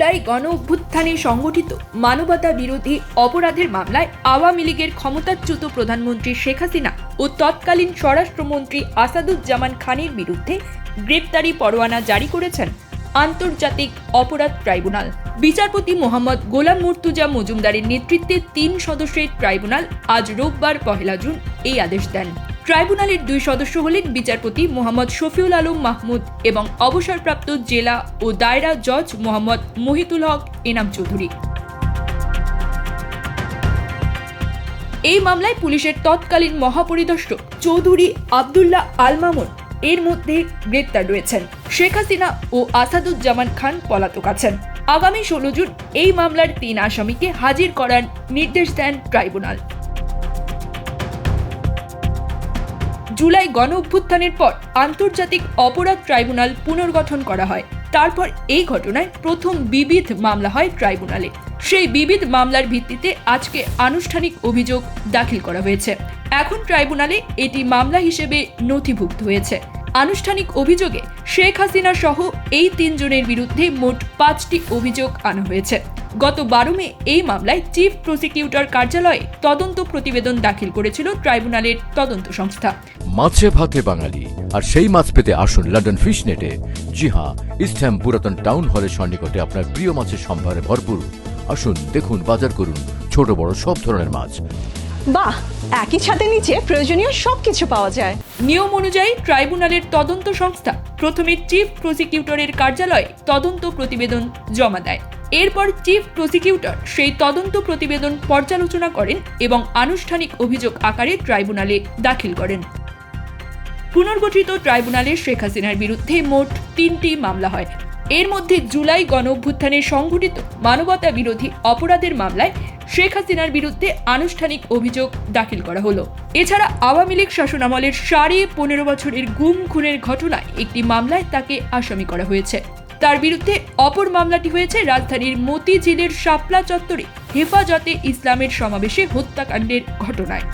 জুলাই গণ অভ্যুত্থানে সংগঠিত মানবতা বিরোধী অপরাধের মামলায় আওয়ামী লীগের ক্ষমতাচ্যুত প্রধানমন্ত্রী শেখ হাসিনা ও তৎকালীন স্বরাষ্ট্রমন্ত্রী আসাদুজ্জামান খানের বিরুদ্ধে গ্রেপ্তারি পরোয়ানা জারি করেছেন আন্তর্জাতিক অপরাধ ট্রাইব্যুনাল। বিচারপতি মোহাম্মদ গোলাম মুর্তুজা মজুমদারের নেতৃত্বে তিন সদস্যের ট্রাইব্যুনাল আজ রোববার পহেলা জুন এই আদেশ দেন। ট্রাইব্যুনালের দুই সদস্য হলেন বিচারপতি মোহাম্মদ শফিউল আলম মাহমুদ এবং অবসরপ্রাপ্ত জেলা ও দায়রা জজ মোহাম্মদ মহিতুল হক এনাম চৌধুরী। এই মামলায় পুলিশের তৎকালীন মহাপরিদর্শক চৌধুরী আবদুল্লাহ আল মামুন এর মধ্যে গ্রেপ্তার রয়েছেন। শেখ হাসিনা ও আসাদুজ্জামান খান পলাতক আছেন। আগামী ষোলো জুন এই মামলার তিন আসামিকে হাজির করার নির্দেশ দেন ট্রাইব্যুনাল। জুলাই গণ অভ্যুত্থানের পর আন্তর্জাতিক অপরাধ ট্রাইব্যুনাল পুনর্গঠন করা হয়। তারপর এই ঘটনায় প্রথম বিবিধ মামলা হয় ট্রাইব্যুনালে। সেই বিবিধ মামলার ভিত্তিতে আজকে আনুষ্ঠানিক অভিযোগ দাখিল করা হয়েছে। এখন ট্রাইব্যুনালে এটি মামলা হিসেবে নথিভুক্ত হয়েছে। আনুষ্ঠানিক অভিযোগে শেখ হাসিনা সহ এই তিনজনের বিরুদ্ধে মোট পাঁচটি অভিযোগ আনা হয়েছে। গত বারো মে এই মামলায় চিফ প্রসিকিউটর কার্যালয়ে তদন্ত প্রতিবেদন দাখিল করেছিল ট্রাইব্যুনালের তদন্ত সংস্থা। মাছে ভাতে বাঙালি, আর সেই মাছ পেতে আসুন লন্ডন ফিশ নেটে জি হ্যাঁ ইস্টহ্যাম পুরাতন টাউন হলের সন্নিকটে আপনার প্রিয় মাছের সম্ভারে ভরপুর। আসুন, দেখুন, বাজার করুন ছোট বড় সব ধরনের মাছ। বাহ একই ছাদের নিচে প্রয়োজনীয় সবকিছু পাওয়া যায়। নিয়ম অনুযায়ী ট্রাইব্যুনালের তদন্ত সংস্থা প্রথমে চিফ প্রসিকিউটরের কার্যালয়ে তদন্ত প্রতিবেদন জমা দেয়। এরপর চিফ প্রসিকিউটর সেই তদন্ত প্রতিবেদন পর্যালোচনা করেন এবং আনুষ্ঠানিক অভিযোগ আকারে ট্রাইব্যুনালে দাখিল করেন। পুনর্গঠিত ট্রাইব্যুনালে শেখ হাসিনার বিরুদ্ধে মোট তিনটি মামলা হয়। এর মধ্যে জুলাই গণ অভ্যুত্থানে সংঘটিত মানবতা বিরোধী অপরাধের মামলায় শেখ হাসিনার বিরুদ্ধে আনুষ্ঠানিক অভিযোগ দাখিল করা হলো। এছাড়া আওয়ামী লীগ শাসনামলের সাড়ে পনেরো বছরের গুম খুনের ঘটনায় একটি মামলায় তাকে আসামি করা হয়েছে। তার বিরুদ্ধে অপর মামলাটি হয়েছে রাজধানীর মতিঝিলের শাপলা চত্বরে হেফাজতে ইসলামের সমাবেশে হত্যাকাণ্ডের ঘটনায়।